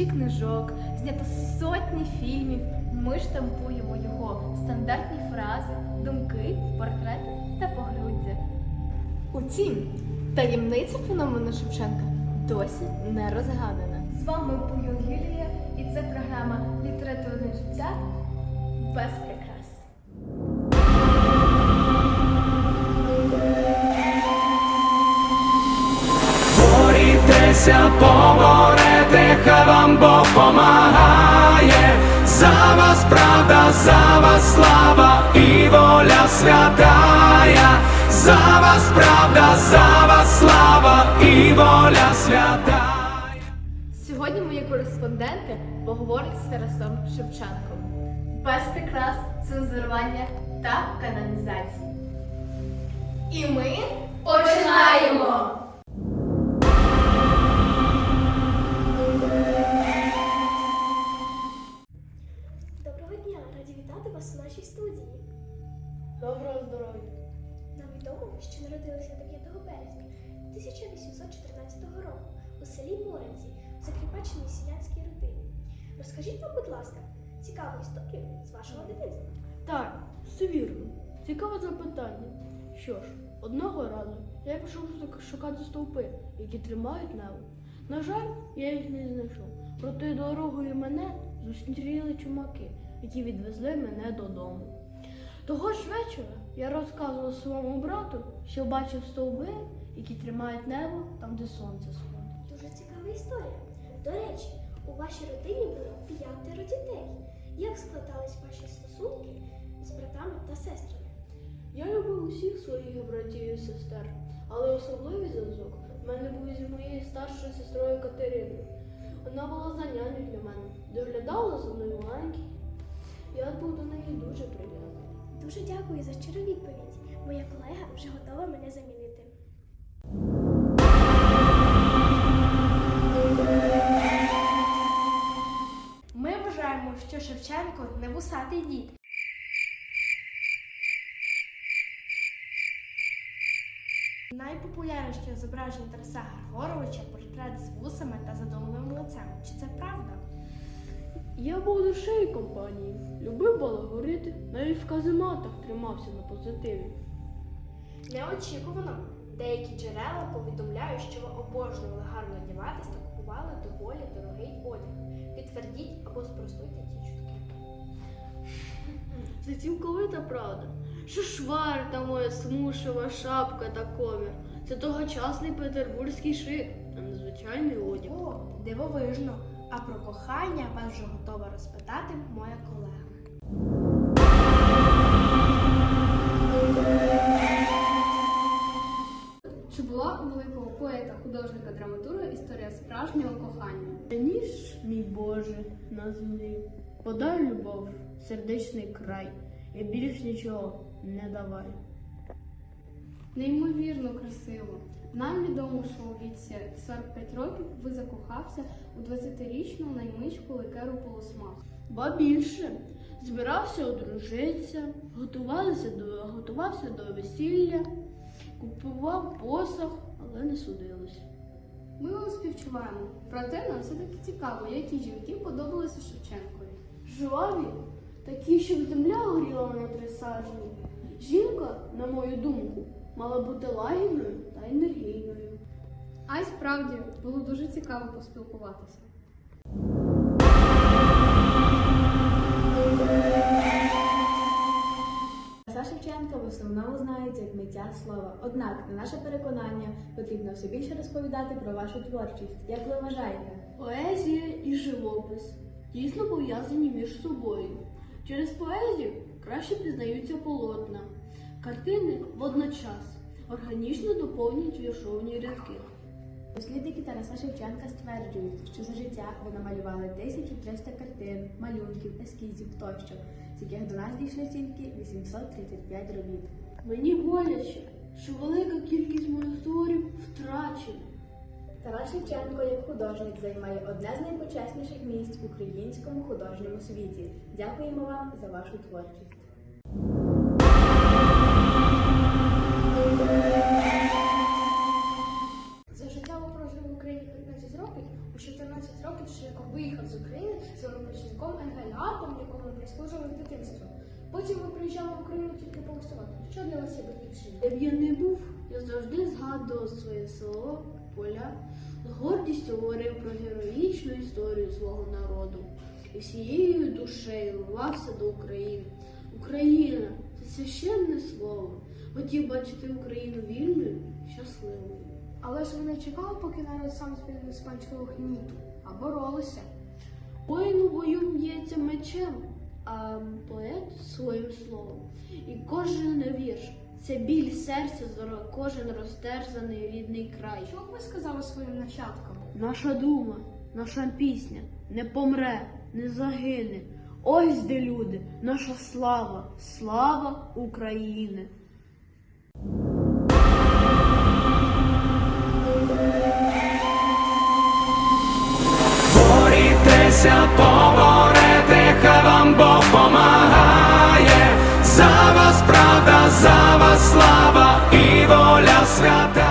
тисячі книжок, знято сотні фільмів. Ми штампуємо його стандартні фрази, думки, портрети та поглюддя. Утім, таємниця феномену Шевченка досі не розгадана. З вами Буйон Юлія, і це програма Літературне життя без прикрас. Борітеся, хай вам Бог помагає. За вас правда, за вас слава і воля святая. За вас правда, за вас слава і воля святая. Сьогодні мої кореспонденти поговорять з Тарасом Шевченком. Без прикрас, цензурування та канонізації. І ми починаємо! Вас у нашій студії. Доброго здоров'я! Нам відомо, що народилися 9 березня 1814 року у селі Моренці в закріпаченій селянській родині. Розкажіть нам, будь ласка, цікаву історію з вашого дитинства. Так, все вірно. Цікаве запитання. Що ж, одного разу я пішов шукати стовпи, які тримають небо. На жаль, я їх не знайшов. Проте дорогою мене зустріли чумаки, які відвезли мене додому. Того ж вечора я розказував своєму брату, що бачив стовби, які тримають небо там, де сонце сходить. Дуже цікава історія. До речі, у вашій родині було п'ятеро дітей. Як складались ваші стосунки з братами та сестрами? Я любив усіх своїх братів і сестер, але особливий зв'язок в мене був із моєю старшою сестрою Катериною. Вона була за няню для мене, доглядала за мною маленький. Я був до неї дуже прив'язаний. Дуже дякую за щиру відповідь. Моя колега вже готова мене замінити. Ми вважаємо, що Шевченко не вусатий дід. Найпопулярніше зображення Тараса Григоровича портрет з вусами та задумливим лицем. Чи це правда? Я був душею компанії, любив балагурити, навіть в казематах тримався на позитиві. Неочікувано. Деякі джерела повідомляють, що ви обожнювали гарно одягатись та купували доволі дорогий одяг. Підтвердіть або спростуйте ті чутки. Це цілковита правда. Що шварта моя смушева шапка та комір. Це тогочасний петербурзький шик, а незвичайний одяг. О, дивовижно. А про кохання вас вже готова розпитати моя колега. Чи була у великого поета, художника, драматурга історія справжнього кохання? Ніж, мій Боже, на землі, подай любов, сердечний край, і більш нічого не давай. Неймовірно красиво. Нам відомо, що у віці 45 років ви закохався у 20-річну наймичку ликеру полусмак. Ба більше збирався одружитися, готувалися до, готувався до весілля, купував посох, але не судилось. Ми вам співчуваємо. Проте нам все-таки цікаво, які жінки подобалися Шевченкові. Жваві, такі, щоб земля горіла на три сажні. Жінка, на мою думку, мала бути лагідною та енергійною. А й справді було дуже цікаво поспілкуватися. Тараса Шевченка в основному знають як миття слова. Однак, на наше переконання, потрібно все більше розповідати про вашу творчість. Як ви вважаєте? Поезія і живопис тісно пов'язані між собою. Через поезію краще пізнаються полотна. Картини водночас органічно доповнюють віршовні рядки. Дослідники Тараса Шевченка стверджують, що за життя ви намалювали 1300 картин, малюнків, ескізів тощо, з яких до нас дійшли тільки 835 робіт. Мені боляче, що велика кількість моїх творів втрачена. Тарас Шевченко як художник займає одне з найпочесніших місць в українському художньому світі. Дякуємо вам за вашу творчість. 15 років Ширяков виїхав з України з помічником Енгеляпом, якому прислужили з дитинства. Потім ви приїжджали в Україну тільки повоювати. Що для вас є батьківщина? Де б я не був, я завжди згадував своє село, поля, з гордістю говорив про героїчну історію свого народу і всією душею рвався до України. Україна це священне слово. Хотів бачити Україну вільною, але ж ви не чекали, поки народ сам з іспанського гніту, а боролися. Воїн у бою б'ється мечем, а поет своїм словом. І кожен вірш це біль серця за кожен розтерзаний рідний край. Що б ви сказали своїм нащадкам? Наша дума, наша пісня не помре, не загине. Ось де люди, наша слава, слава України. Вчіться поборете, хай вам Бог помагає, за вас правда, за вас слава і воля свята.